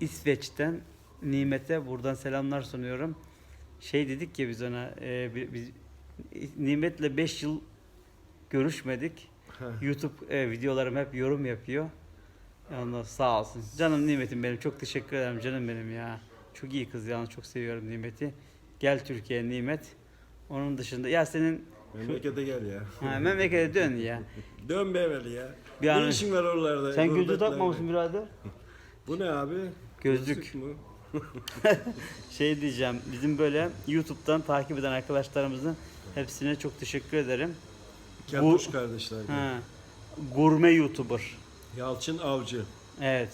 İsveç'ten Nimet'e buradan selamlar sunuyorum. Şey dedik ya biz ona e, bi- biz Nimet'le 5 yıl görüşmedik. YouTube e, videolarım hep yorum yapıyor. Ondan sağ olsun. Canım Nimet'im benim. Çok teşekkür ederim canım benim ya. Çok iyi kız yalnız çok seviyorum Nimet'i. Gel Türkiye Nimet. Onun dışında ya senin Memlekete gel ya. ha, memlekete dön ya. Dön be evvel ya. Bir ne an- işin var oralarda? Sen gurbetlerde? takmamışsın birader. Bu ne abi? Gözlük. mü? Şey diyeceğim, bizim böyle YouTube'dan takip eden arkadaşlarımızın hepsine çok teşekkür ederim. Keltoş kardeşler. Ha, gurme YouTuber. Yalçın Avcı. Evet.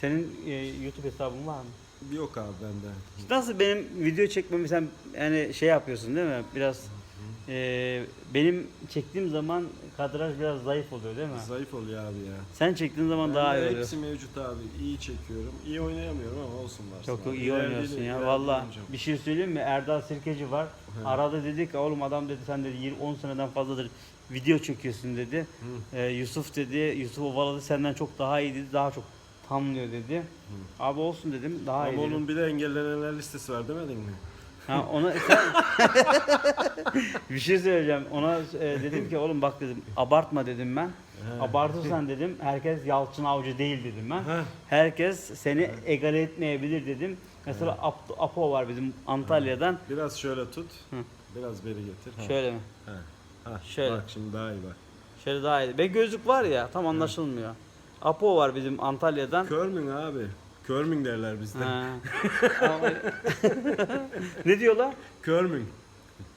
Senin e, YouTube hesabın var mı? Yok abi bende. Nasıl benim video çekmemi sen yani şey yapıyorsun değil mi? Biraz e, benim çektiğim zaman kadraj biraz zayıf oluyor değil mi? Zayıf oluyor abi ya. Sen çektiğin zaman daha iyi oluyor. hepsi mevcut abi. İyi çekiyorum. İyi oynayamıyorum ama olsun var. Çok çok iyi oynuyorsun ya. Valla bir şey söyleyeyim mi? Erdal Sirkeci var. Arada dedi ki oğlum adam dedi sen dedi 20 10 seneden fazladır video çekiyorsun dedi. Ee, Yusuf dedi. Yusuf Ovaladı senden çok daha iyi dedi. Daha çok tamlıyor dedi. Abi olsun dedim. Daha iyi. Ama dedim. onun bir de engellenenler listesi var demedin mi? Ha ona sen... bir şey söyleyeceğim. Ona e, dedim ki oğlum bak dedim abartma dedim ben. Abartırsan dedim herkes Yalçın Avcı değil dedim ben. Herkes seni egale etmeyebilir dedim. Mesela Ap- Apo var bizim Antalya'dan. Biraz şöyle tut. Biraz beri getir. Şöyle mi? Ha. Ha. Şöyle. Bak şimdi daha iyi bak. Şöyle daha iyi. Ve gözlük var ya tam anlaşılmıyor. Apo var bizim Antalya'dan. Körmün abi. Körmün derler bizde. Ha. Ama- ne diyorlar? Körmün.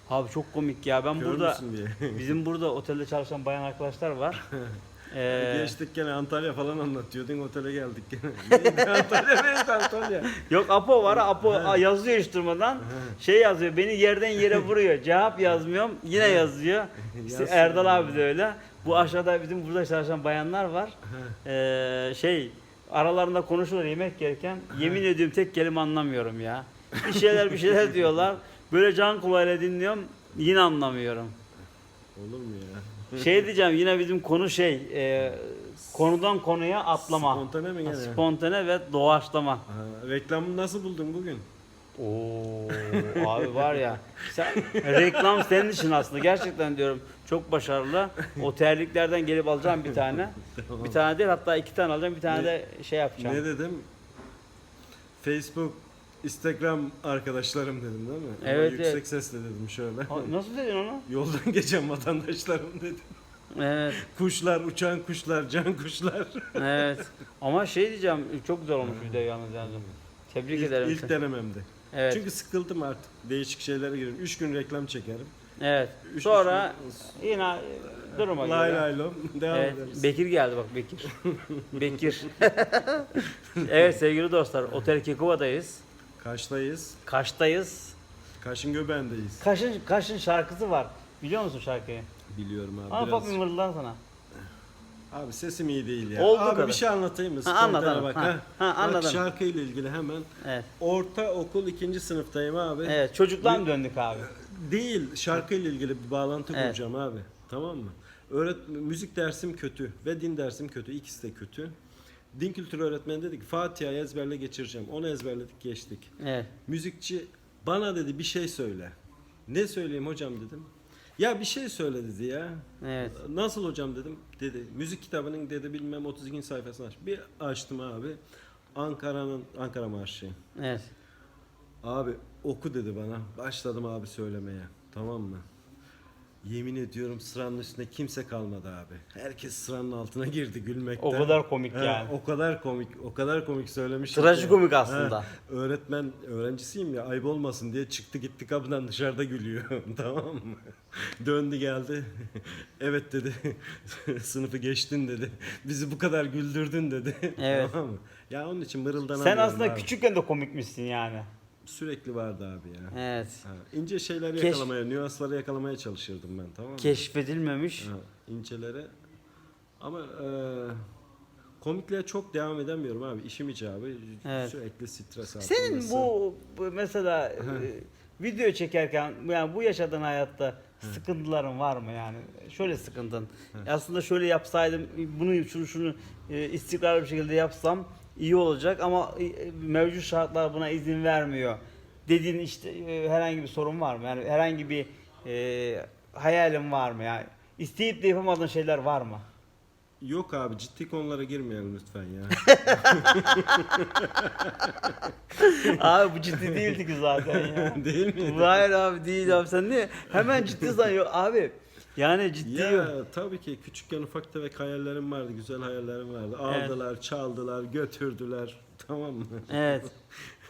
Abi çok komik ya. Ben Kör burada müsün diye. bizim burada otelde çalışan bayan arkadaşlar var. Ee, Geçtik gene Antalya falan anlatıyordun otele geldik gene. Neydi Antalya neydi Antalya? Yok Apo var. Apo a, yazıyor hiç durmadan. Şey yazıyor. Beni yerden yere vuruyor. Cevap yazmıyorum. Yine yazıyor. İşte Yazsın Erdal abi de öyle. Bu aşağıda bizim burada çalışan bayanlar var. Ee, şey aralarında konuşuyorlar yemek yerken. Yemin ediyorum tek kelime anlamıyorum ya. Bir şeyler bir şeyler diyorlar. Böyle can kulağıyla dinliyorum. Yine anlamıyorum. Olur mu ya? Şey diyeceğim yine bizim konu şey e, konudan konuya atlama. Spontane mi gene? Spontane ve doğaçlama. Ha, reklamını nasıl buldun bugün? Oo abi var ya sen reklam senin için aslında gerçekten diyorum çok başarılı. O terliklerden gelip alacağım bir tane. Bir tane değil hatta iki tane alacağım bir tane Ne- de şey yapacağım. Ne dedim? Facebook, Instagram arkadaşlarım dedim değil mi? Ama Evet, yüksek evet. sesle dedim şöyle. Ha, Nasıl dedin onu? Yoldan geçen vatandaşlarım dedim. Evet, Kuşlar, uçan kuşlar, can kuşlar. evet. Ama şey diyeceğim, çok güzel olmuş video yalnız yani. Tebrik İlk, ederim. ilk seni. denememde. Evet, Çünkü sıkıldım artık. Değişik şeylere giriyorum. Üç gün reklam çekerim. Evet. Üç- Sonra üç- yine duruma Lay göre. lay lom. Devam Evet, ederiz. Bekir geldi bak Bekir. Bekir. evet sevgili dostlar, Otel Kekova'dayız. Kaş'tayız. Kaş'tayız. Kaş'ın göbeğindeyiz. Kaş'ın Kaş'ın şarkısı var. Biliyor musun şarkıyı? Biliyorum abi. Ama bak mırıldan sana. Abi sesim iyi değil ya. Olduğu abi kadar. bir şey anlatayım mı? Ha, anlat, Spontane anlat. Bak, Ha, ha. ha, Bak, anladım. şarkıyla ilgili hemen. Evet. Ortaokul ikinci sınıftayım abi. Evet, çocukluğa mı döndük abi? Değil, şarkıyla ilgili bir bağlantı Evet. kuracağım abi. Tamam mı? Öğret müzik dersim kötü ve din dersim kötü. İkisi de kötü. Din kültürü öğretmeni dedi ki Fatiha'yı ezberle geçireceğim. Onu ezberledik geçtik. Evet. Müzikçi bana dedi bir şey söyle. Ne söyleyeyim hocam dedim. Ya bir şey söyle dedi ya. Evet. Nasıl hocam dedim. Dedi müzik kitabının dedi bilmem 32. sayfasını aç. Bir açtım abi. Ankara'nın Ankara Marşı. Evet. Abi oku dedi bana. Başladım abi söylemeye. Tamam mı? Yemin ediyorum sıranın üstünde kimse kalmadı abi. Herkes sıranın altına girdi gülmekten. O kadar komik He, yani. O kadar komik, o kadar komik söylemiş. Trajikomik aslında. öğretmen, öğrencisiyim ya ayıp olmasın diye çıktı gitti kapıdan dışarıda gülüyor. tamam mı? Döndü geldi. evet dedi. Sınıfı geçtin dedi. Bizi bu kadar güldürdün dedi. Evet. tamam mı? Ya onun için Sen mırıldanamıyorum aslında abi. küçükken de komikmişsin yani. Sürekli vardı abi ya. Evet. Ha, ince şeyleri Keş- yakalamaya, nüansları yakalamaya çalışırdım ben tamam mı? Keşfedilmemiş. Ha, incelere. Ama e, komikliğe çok devam edemiyorum abi. İşim icabı Evet. sürekli stres Senin altındasın. bu, bu mesela e, video çekerken yani bu yaşadığın hayatta sıkıntıların var mı yani? Şöyle sıkıntın. Aslında şöyle yapsaydım bunu şunu şunu e, istikrarlı bir şekilde yapsam iyi olacak ama e, mevcut şartlar buna izin vermiyor. Dediğin işte e, herhangi bir sorun var mı? Yani herhangi bir e, hayalin var mı? Yani isteyip de yapamadığın şeyler var mı? Yok abi ciddi konulara girmeyelim lütfen ya. abi bu ciddi değildi ki zaten ya. Değil mi? Hayır abi değil abi sen niye hemen ciddi sanıyor abi. Yani ciddi yok. Ya tabii ki küçükken ufak tefek hayallerim vardı, güzel hayallerim vardı. Evet. Aldılar, çaldılar, götürdüler. Tamam mı? Evet.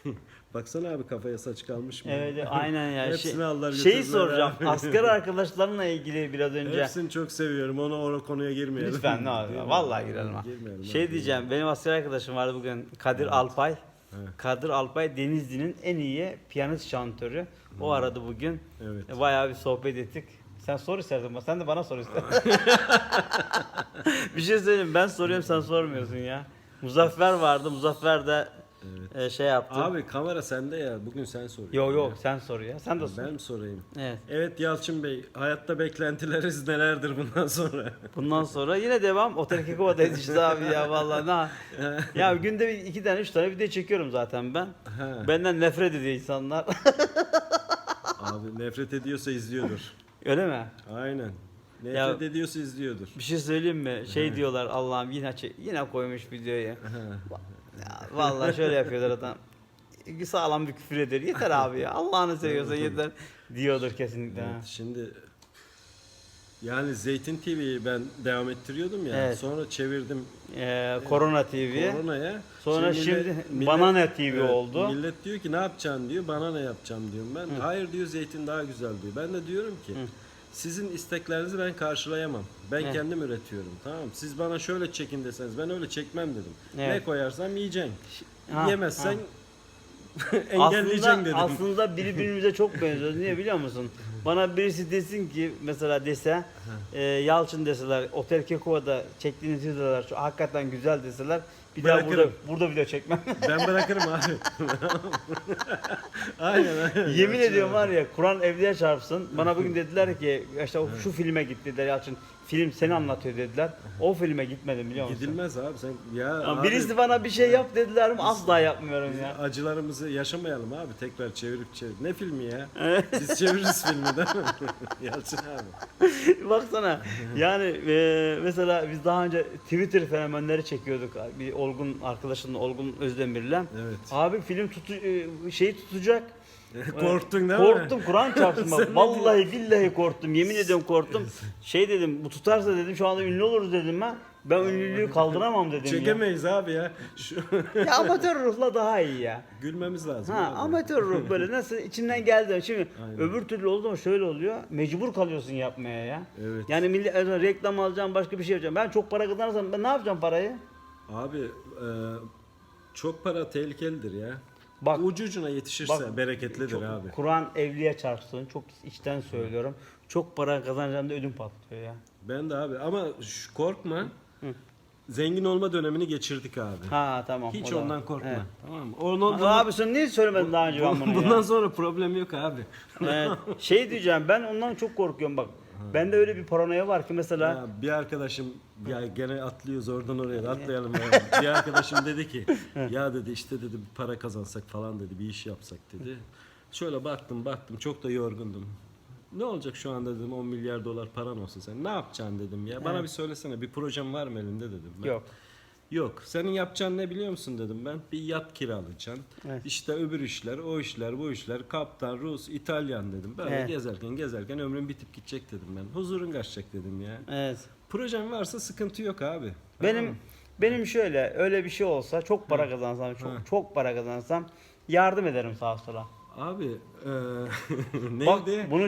Baksana abi kafaya saç kalmış mı? Evet aynen ya. Hepsini Şey, aldılar, şeyi soracağım. abi. Asker arkadaşlarınla ilgili biraz önce. Hepsini çok seviyorum. Onu o konuya girmeyelim. Lütfen ne abi. Girmeyelim. Vallahi girelim ha. Girmeyelim Şey abi. diyeceğim. Benim asker arkadaşım vardı bugün. Kadir Alpay. Evet. Kadir Alpay Denizli'nin en iyi piyanist şantörü. O aradı bugün. Evet. Bayağı bir sohbet ettik. Sen sor istersen. ama Sen de bana sor istersen. bir şey söyleyeyim. Ben soruyorum sen sormuyorsun ya. Muzaffer vardı. Muzaffer de Evet. e, şey yaptı. Abi kamera sende ya. Bugün sen soruyorsun. Yok yok sen sor ya. Sen de sor. Ben mi sorayım? Evet. Evet Yalçın Bey, hayatta beklentileriniz nelerdir bundan sonra? Bundan sonra yine devam. Otel Kekova'dayız işte abi ya vallahi ne. Ya günde bir iki tane üç tane video çekiyorum zaten ben. Ha. Benden nefret ediyor insanlar. Abi nefret ediyorsa izliyordur. Öyle mi? Aynen. Nefret Ya- ediyorsa izliyordur. Bir şey söyleyeyim mi? Şey diyorlar Allah'ım yine yine koymuş videoyu. Ya, vallahi şöyle yapıyorlar adam. Sağlam bir küfür ediyor. Yeter abi ya. Allah'ını seviyorsa yeter diyordur kesinlikle. Evet, şimdi yani Zeytin TV'yi ben devam ettiriyordum ya. Evet. Sonra çevirdim Ee, Korona TV. Korona'ya. Sonra şimdi Banana TV oldu. Millet diyor ki ne yapacaksın diyor. Bana ne yapacağım diyorum ben. Hayır diyor zeytin daha güzel diyor. Ben de diyorum ki sizin isteklerinizi ben karşılayamam. Ben Evet. kendim üretiyorum. Tamam? Siz bana şöyle çekin deseniz ben öyle çekmem dedim. Evet. Ne koyarsam yiyeceksin. Ha, Yemezsen ha. engelleyeceksin aslında, dedim. Aslında birbirimize çok benziyoruz. Niye biliyor musun? Bana birisi desin ki mesela dese e, Yalçın deseler Otel Kekova'da çektiğiniz videolar şu hakikaten güzel deseler bir daha burada Bırakırım. burada video çekmem. ben bırakırım abi. aynen aynen. Yemin ediyorum var ya Kur'an evliya çarpsın. Bana bugün dediler ki işte o- şu filme git dediler Yalçın. Film seni anlatıyor dediler. O filme gitmedim biliyor musun? Gidilmez abi sen ya Ya abi, birisi bana bir şey yap dediler mi asla yapmıyorum ya. acılarımızı yaşamayalım abi tekrar çevirip çevirip ne filmi ya biz çeviririz filmi değil mi Yalçın abi Baksana yani e, mesela biz daha önce Twitter fenomenleri çekiyorduk bir Olgun arkadaşımla Olgun Özdemir'le. evet Abi film tutu e, şeyi tutacak. korktun değil mi Korktum Kur'an çarpsın Vallahi billahi korktum. Yemin ediyorum korktum. Şey dedim bu tutarsa dedim şu anda ünlü oluruz dedim ben. Ben ünlülüğü kaldıramam dedim çekemeyiz abi ya şu ya. Amatör ruhla daha iyi ya. gülmemiz lazım Ha abi. amatör ruh böyle nasıl içinden geldi. Şimdi Aynen. öbür türlü oldu mu şöyle oluyor. Mecbur kalıyorsun yapmaya ya. evet Yani millet e, reklam alacağım başka bir şey yapacağım. Ben çok para kazanırsam ben ne yapacağım parayı? abi e, çok para tehlikelidir ya Bak ucu ucuna yetişirse Bak, bereketlidir çok- abi Kur'an evliye çarpsın. Çok içten söylüyorum. Çok para kazanacağım da ödüm patlıyor ya. ben de abi ama şu, korkma zengin olma dönemini geçirdik abi Ha tamam. hiç o da ondan korkma Evet. tamam mı Onu, Ama Abi sen niye söylemedin daha önce ben bunu bundan ya? sonra problem yok abi Evet. Şey diyeceğim ben ondan çok korkuyorum bak. Bende öyle bir paranoya var ki mesela Ya bir arkadaşım ya gene atlıyoruz oradan oraya da atlayalım ya. bir arkadaşım dedi ki ya dedi işte dedi bir para kazansak falan dedi bir iş yapsak dedi. Şöyle baktım baktım çok da yorgundum. Ne olacak şu anda dedim 10 milyar dolar paran olsa sen ne yapacaksın dedim ya. Bana bir söylesene bir projem var mı elinde dedim. Ben. yok. Yok. Senin yapacağın ne biliyor musun dedim ben. Bir yat kiralayacaksın. Evet. İşte öbür işler, o işler, bu işler. Kaptan, Rus, İtalyan dedim. Böyle Evet. gezerken gezerken ömrüm bitip gidecek dedim ben. Huzurun kaçacak dedim ya. Evet. Projen varsa sıkıntı yok abi. Benim mı? benim şöyle öyle bir şey olsa çok para kazansam çok çok para kazansam yardım ederim sağa sola. Abi Bak neydi? bunu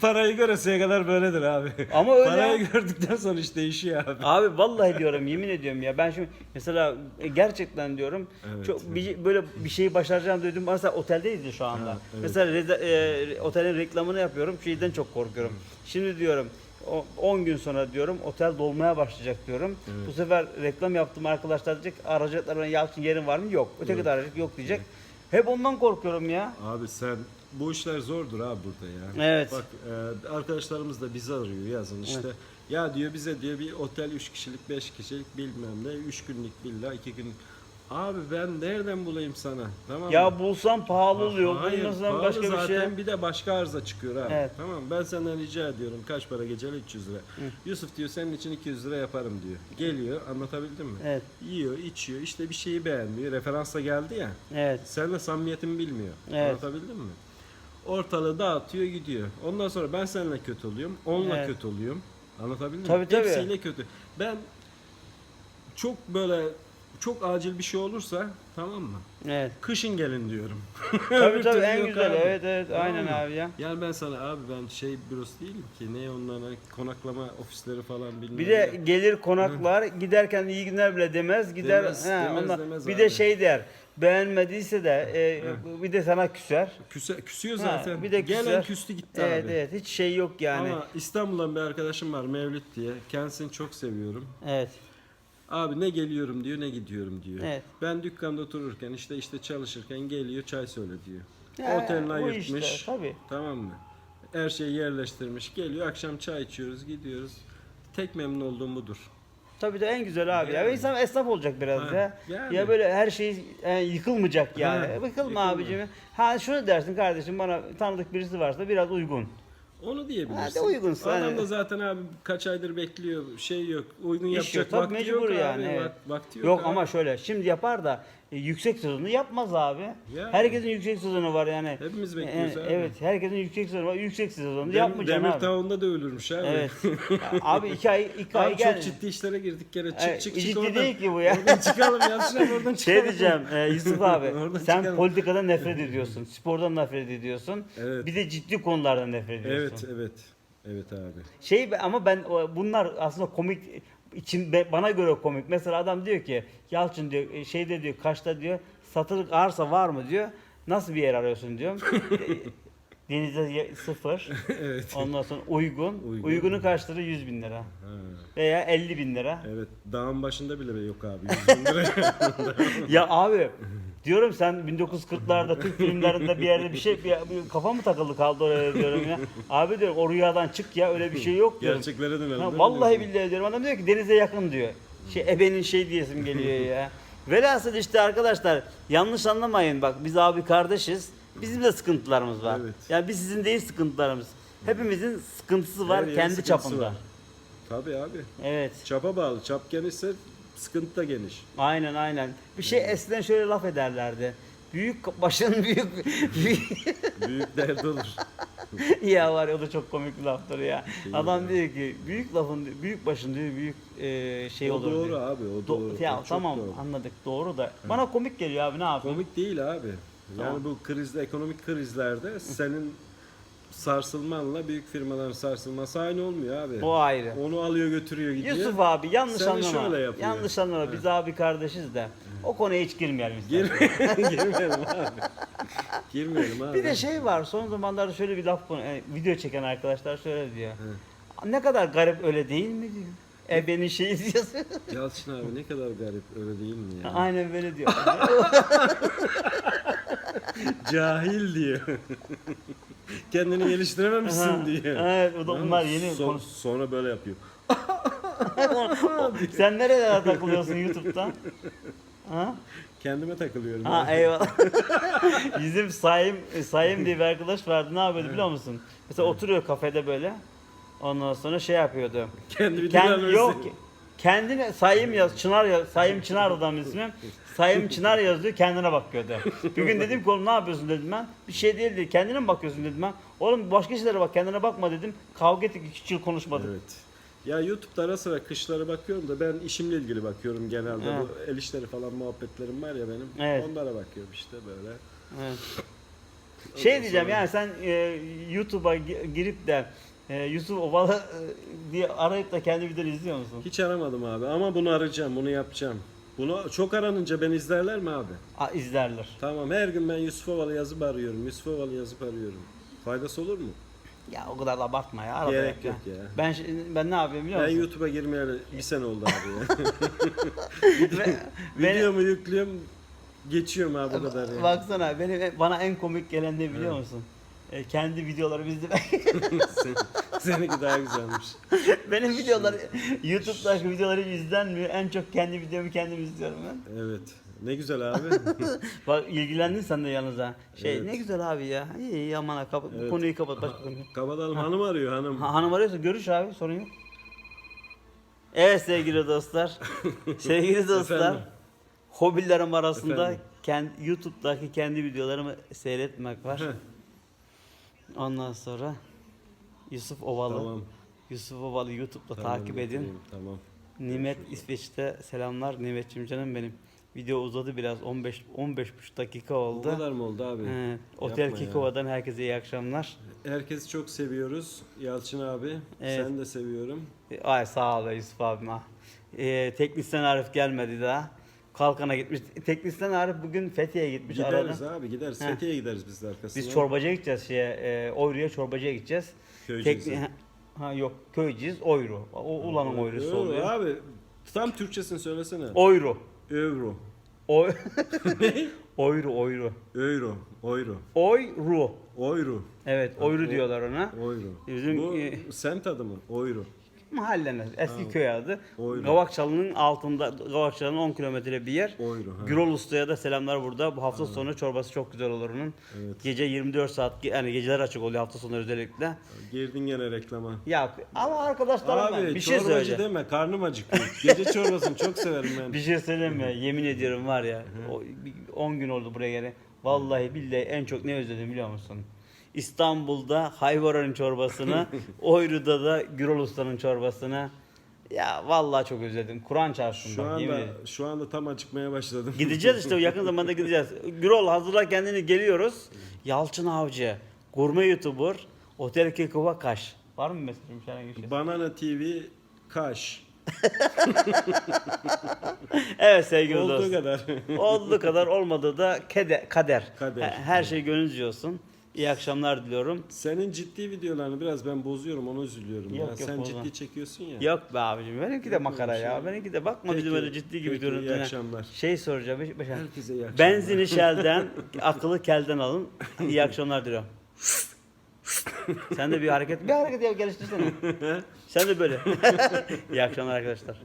Parayı göreseye kadar böyledir abi. ama öyle. Parayı gördükten sonra iş değişiyor abi. Abi vallahi diyorum yemin ediyorum ya ben şimdi mesela e, gerçekten diyorum Evet. çok bir, böyle bir şeyi başaracağım dedim mesela oteldeyiz ya şu anda. Ha, evet. Mesela reza- e, otelin reklamını yapıyorum şeyden çok korkuyorum. Şimdi diyorum o- 10 gün sonra diyorum otel dolmaya başlayacak diyorum. Evet. Bu sefer reklam yaptım arkadaşlar diyecek arayacaklar bana Yalçın yerin var mı? Yok. Öteki Yok. de arayacak yok diyecek. Hep ondan korkuyorum ya. Abi sen bu işler zordur abi burada ya. Evet. Bak e, arkadaşlarımız da bizi arıyor yazın işte Ya diyor bize diyor bir otel 3 kişilik 5 kişilik bilmem ne 3 günlük villa 2 günlük. Abi ben nereden bulayım sana? Tamam mı? Ya bulsam pahalı oluyor. Hayır, Bulmasam pahalı başka bir zaten şey. bir de başka arıza çıkıyor abi. Evet. Tamam ben senden rica ediyorum kaç para geceli 300 lira. Yusuf diyor senin için 200 lira yaparım diyor. Geliyor anlatabildim mi? Evet. Yiyor, içiyor, işte bir şeyi beğenmiyor. Referansla geldi ya. Evet. Seninle samimiyetimi bilmiyor. Evet. Anlatabildim mi? Ortalığı dağıtıyor gidiyor. Ondan sonra ben seninle kötü oluyorum. Onunla Evet. kötü oluyorum. Anlatabildim Tabii, mi? tabii. Hepsiyle kötü. Ben çok böyle çok acil bir şey olursa tamam mı? Evet. Kışın gelin diyorum. Tabii tabii en güzel. abi. Evet evet Tamam aynen mı? abi ya. Yani ben sana abi ben şey bürosu değilim ki. Ne onlara konaklama ofisleri falan bilmem Bir de ne. gelir konaklar giderken iyi günler bile demez gider Demez, he, demez, ondan- demez bir abi. de şey der beğenmediyse de e, bir de sana küser. Küse, küsüyor Ha, zaten. bir de Gelen küser. küstü gitti Evet abi. evet hiç şey yok yani. Ama İstanbul'dan bir arkadaşım var Mevlüt diye. Kendisini çok seviyorum. Evet. Abi ne geliyorum diyor ne gidiyorum diyor. Evet. Ben dükkanda otururken işte işte çalışırken geliyor çay söyle diyor. Ya, Otelini ayırtmış. işte, tabii. Tamam mı? Her şeyi yerleştirmiş. Geliyor akşam çay içiyoruz gidiyoruz. Tek memnun olduğum budur. Tabii de en güzel abi ya. Yani. İnsan esnaf olacak biraz Ha, ya. yani. Ya böyle her şey e, yıkılmayacak yani. Ha, Yıkılma yıkılma. abicim. Ha şunu dersin kardeşim bana tanıdık birisi varsa biraz uygun. Onu diyebilirsin. Ha, de uygunsa Adam hani. da zaten abi kaç aydır bekliyor. Şey yok. Uygun İş yapacak yok, tabii vakti mecbur yok yani, abi. evet. Vak- vakti yok, Yok abi. ama şöyle şimdi yapar da yüksek sezonu yapmaz abi. Yani. Herkesin yüksek sezonu var yani. Hepimiz bekliyoruz E, abi. Evet herkesin yüksek sezonu var. Yüksek sezonu Dem- yapmayacaksın abi. Demirtaş'ında da ölürmüş abi. Evet. abi iki ay iki ay Abi gel. çok ciddi işlere girdik gene. Çık Evet, çık ciddi çık oradan. değil ki bu ya. Oradan çıkalım abi oradan çıkalım. Şey diyeceğim e, Yusuf abi sen çıkalım. politikadan nefret ediyorsun. Spordan nefret ediyorsun. Evet. Bir de ciddi konulardan nefret ediyorsun. Evet evet. Evet abi. Şey ama ben bunlar aslında komik için bana göre komik. Mesela adam diyor ki Yalçın diyor e, şeyde diyor Kaş'ta diyor satılık arsa var mı diyor. Nasıl bir yer arıyorsun diyorum. Denizde sıfır. evet. Ondan sonra uygun. Uygun. Uygunu kaç lira? 100 bin lira. Ha, Veya 50 bin lira. evet. Dağın başında bile yok abi. 100 bin lira. Ya abi diyorum sen 1940'larda Türk filmlerinde bir yerde bir şey bir, bir kafa mı takıldı kaldı oraya diyorum ya. Abi diyorum o rüyadan çık ya öyle bir şey yok diyorum. Gerçeklere dönelim. Ha, vallahi billahi diyorum. Adam diyor ki denize yakın diyor. Şey ebenin şey diyesim geliyor ya. Velhasıl işte arkadaşlar yanlış anlamayın bak biz abi kardeşiz. Bizim de sıkıntılarımız var. Evet. Yani biz sizin değil sıkıntılarımız. Hepimizin sıkıntısı var Her kendi sıkıntısı çapında. var. Tabii abi. Evet. Çapa bağlı. Çap genişse sıkıntı da geniş. Aynen aynen. Bir şey eskiden şöyle laf ederlerdi. Büyük başın büyük, büyük Büyük dert olur. ya var ya o da çok komik bir laftır ya. Şey Adam ya. diyor ki büyük lafın büyük başın diyor büyük e, şey o olur doğru diyor. abi o Do- doğru. ya O çok tamam doğru. anladık doğru da bana komik geliyor abi ne yapayım? Komik değil abi. Yani Tamam. bu krizde, ekonomik krizlerde senin sarsılmanla büyük firmaların sarsılması aynı olmuyor abi. O ayrı. Onu alıyor götürüyor gidiyor. Yusuf abi yanlış Seni anlama. şöyle yapıyor. Yanlış anlama. Biz abi kardeşiz de. O konuya hiç girmeyelim istersen. Gir, girmeyelim abi. Girmeyelim abi. Bir de şey var. Son zamanlarda şöyle bir laf konu. yani video çeken arkadaşlar şöyle diyor. Ne kadar garip öyle değil mi diyor. E benim şey diyorsun. Yalçın abi ne kadar garip öyle değil mi ya? Aynen böyle diyor. Cahil diyor. Kendini geliştirememişsin diyor. Evet, o da bunlar yeni Son- konu. Sonra böyle yapıyor. Sen nerelere takılıyorsun YouTube'da? Ha? Kendime takılıyorum. Ha eyvallah. Bizim Sayım Sayım diye bir arkadaş vardı. Ne yapıyordu biliyor musun? Mesela oturuyor kafede böyle. Ondan sonra şey yapıyordu. Kendi Kendi, videolarını yok. Kendine Sayım yaz, Çınar yaz. Sayım Çınar adam ismi. Sayım Çınar yazıyor kendine bakıyordu. Bir gün dedim ki oğlum ne yapıyorsun dedim ben. Bir şey değil dedi. Kendine mi bakıyorsun dedim ben. Oğlum başka şeylere bak kendine bakma dedim. Kavga ettik iki yıl konuşmadık. Evet. Ya YouTube'da ara sıra kışları bakıyorum da ben işimle ilgili bakıyorum genelde. Evet. Bu el işleri falan muhabbetlerim var ya benim. Evet. Onlara bakıyorum işte böyle. Evet. Şey Ondan diyeceğim sonra- yani sen e, YouTube'a gi- girip de e, Yusuf Ovalı e, diye arayıp da kendi videonu izliyor musun? Hiç aramadım abi ama bunu arayacağım, bunu yapacağım. Bunu çok aranınca ben izlerler mi abi? Aa, izlerler. Tamam her gün ben Yusuf Ovalı yazıp arıyorum. Yusuf Ovalı yazıp arıyorum. Faydası olur mu? Ya o kadar da abartma ya. Arada Gerek yok ya. Ben şi- ben ne yapıyorum biliyor Ben musun? YouTube'a girmeyeli bir sene oldu abi ya. Ve- beni- Videomu yüklüyorum, geçiyorum abi bu kadar ya. Baksana benim bana en komik gelen ne biliyor musun? E, kendi videolarımı izlemek. Sen, seninki daha güzelmiş. Benim videolar YouTube'daki videoları izlenmiyor. En çok kendi videomu kendim izliyorum ben. Evet. Ne güzel abi. Bak ilgilendin sen de yalnız ha. Şey Evet. ne güzel abi ya. İyi iyi aman ha Evet. konuyu kapat. Başka konu. Kabadalım hanım arıyor hanım. Ha, hanım arıyorsa görüş abi sorun yok. Evet sevgili dostlar. sevgili dostlar. Efendim? Hobilerim arasında Efendim? kendi, YouTube'daki kendi videolarımı seyretmek var. Ondan sonra Yusuf Ovalı. Tamam. Yusuf Ovalı YouTube'da tamam, takip edin. getireyim, Tamam. Nimet İsveç'te selamlar. Nimet'cim canım benim. Video uzadı biraz 15 15 dakika O oldu. kadar mı oldu abi? He, Otel Yapma ya. Kikova'dan herkese iyi akşamlar. Herkesi çok seviyoruz. Yalçın abi. Evet. Sen de seviyorum. Ay sağ ol Yusuf abim ha. Ee, teknisyen Arif gelmedi daha. Kalkan'a gitmiş. Teknisyen Arif bugün Fethiye'ye gitmiş Gideriz arada. abi gideriz. Heh. Fethiye'ye gideriz biz de arkasından. Biz çorbacıya gideceğiz şeye, e, Oyru'ya çorbacıya gideceğiz. Köyceğiz'e. ha yok Köyceğiz, Oyru. O Ulan'ın Oyru'su Euro oluyor. Abi tam Türkçesini söylesene. Oyru. Euro. Oy Oyru, Oyru. Euro. Euro. Oyru. Euro. Evet, Oyru diyorlar ona. Euro. Bizim, Bu e, semt adı mı? Euro. Mahallenin eski köy adı. Oyru. Gavakçalı'nın altında, Gavakçalı'nın 10 kilometre bir yer. Euro. ha. Gürol Usta'ya da selamlar burada. Bu hafta sonu çorbası çok güzel olur onun. Evet. Gece 24 saat yani geceler açık oluyor hafta sonu özellikle. Girdin gene reklama. Ya ama arkadaşlarım Abi bir şey çorbacı söyleyeceğim. deme karnım acıkıyor. Gece çorbasını çok severim ben. Bir şey söyleyeyim mi? Yemin ediyorum var ya. o- bir- 10 gün oldu buraya gene. Vallahi billahi en çok ne özledim biliyor musun? İstanbul'da Hayvara'nın çorbasını, Oyru'da da Gürol Usta'nın çorbasını. Ya vallahi çok özledim. Kur'an çarpsın Şu yemin anda ederim. şu anda tam acıkmaya başladım. Gideceğiz işte yakın zamanda gideceğiz. Gürol hazırla kendini geliyoruz. Yalçın Avcı, gurme YouTuber, Otel Kekova Kaş. Var mı herhangi bir şey? Banana TV Kaş. Evet sevgili Olduğu dostlar. kadar. Olduğu kadar olmadığı da kede, kader. Kader. He- Her şey gönlünüzce olsun. İyi akşamlar diliyorum. Senin ciddi videolarını biraz ben bozuyorum onu üzülüyorum Yok, ya. yok, Sen bozma. ciddi çekiyorsun ya. Yok be abicim benimki de Yok makara öyle ya. şey. Benimki de bakma Peki, bizim öyle ciddi gibi peki, iyi göründüğüne. akşamlar. Şey soracağım. Beş, beş, Herkese iyi akşamlar. Benzini Shell'den, akıllı kelden alın. İyi akşamlar diliyorum. Sen de bir hareket, bir hareket yap geliştirsene. Sen de böyle. İyi akşamlar arkadaşlar.